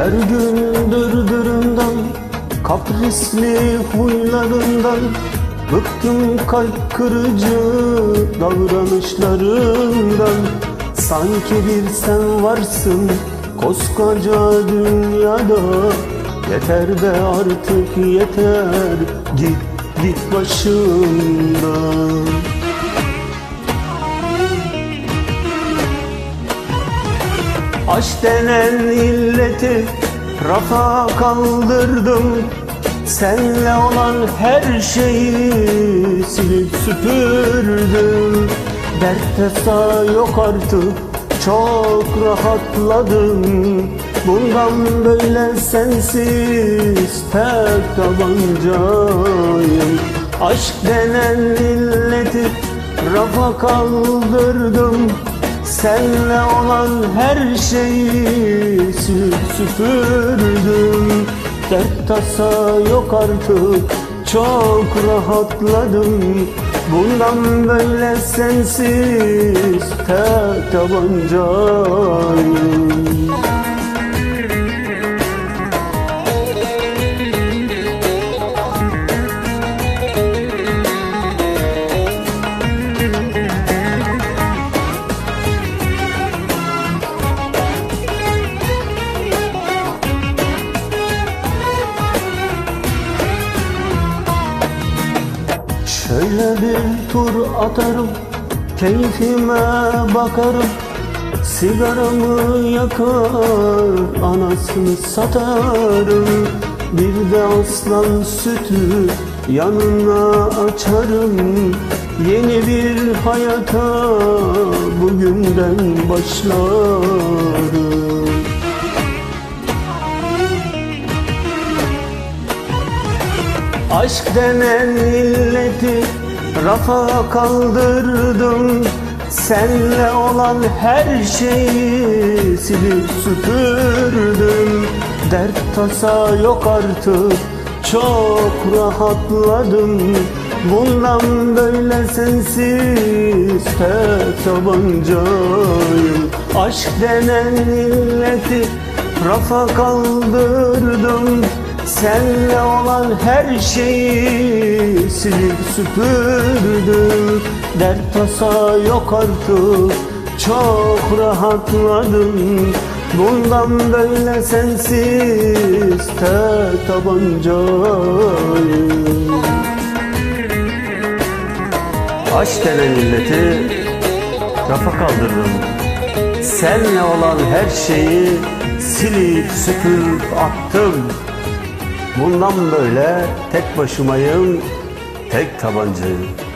Her gün dırdırından Kaprisli huylarından Bıktım kalp kırıcı davranışlarından. Sanki bir sen varsın koskoca dünyada. Yeter be artık yeter. Git git başımdan Aşk denen illeti rafa kaldırdım. Senle olan her şeyi silip süpürdüm. Dert tasa yok artık çok rahatladım. Bundan böyle sensiz tek tabancayım. Aşk denen illeti rafa kaldırdım Senle olan her şeyi silip süpürdüm. Dert tasa yok artık çok rahatladım. Bundan böyle sensiz tek tabancayım Şöyle bir tur atarım Keyfime bakarım. Sigaramı yakar Anasını satarım. Bir de aslan sütü Yanına açarım. Yeni bir hayata Bugünden başlarım. Aşk denen illeti rafa kaldırdım. Senle olan her şeyi silip süpürdüm. Dert tasa yok artık. Çok rahatladım. Bundan böyle sensiz tek tabancayım. Aşk denen illeti rafa kaldırdım Senle olan her şeyi silip süpürdüm. Dert tasa yok artık çok rahatladım. Bundan böyle sensiz tek tabancayım Aşk denen illeti rafa kaldırdım. Senle olan her şeyi silip süpürüp attım Bundan böyle tek başımayım, tek tabancayım.